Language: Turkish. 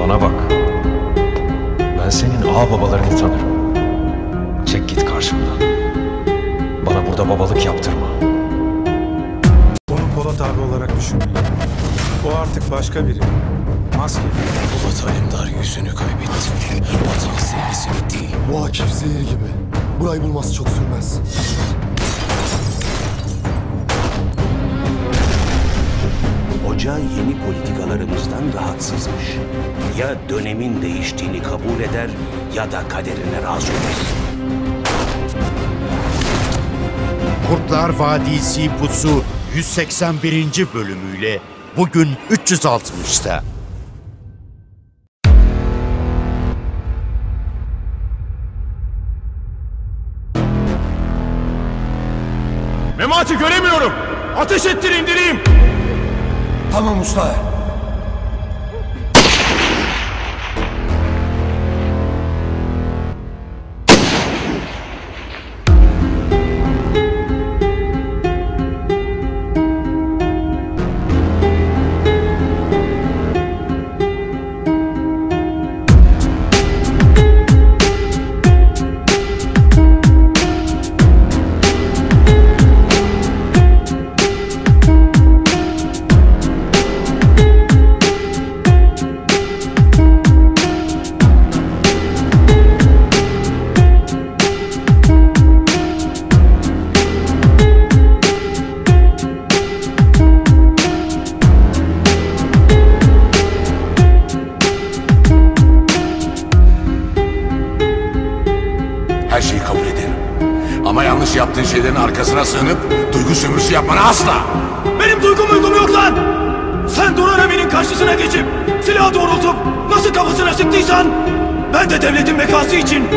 Bana bak. Ben senin ağa babalarını tanırım. Çek git karşımdan. Bana burada babalık yaptırma. Onu Polat abi olarak düşünmeyin. O artık başka biri. Maske. Polat Alemdar yüzünü kaybetti. Vatan sevgisi bitti. Bu Akif zehir gibi. Burayı bulması çok sürmez. Politikalarımızdan rahatsızmış. Ya dönemin değiştiğini kabul eder ya da kaderine razı olur. Kurtlar Vadisi Pusu 181. bölümüyle bugün 360'ta. Memati göremiyorum. Ateş ettir indireyim. Tamam usta. Her şeyi kabul ederim. Ama yanlış yaptığın şeylerin arkasına sığınıp duygu sömürüsü yapmanı asla. Benim duygum uygum yok lan. Sen Duran Emin'in karşısına geçip silah doğrultup nasıl kafasına sıktıysan ben de devletin bekası için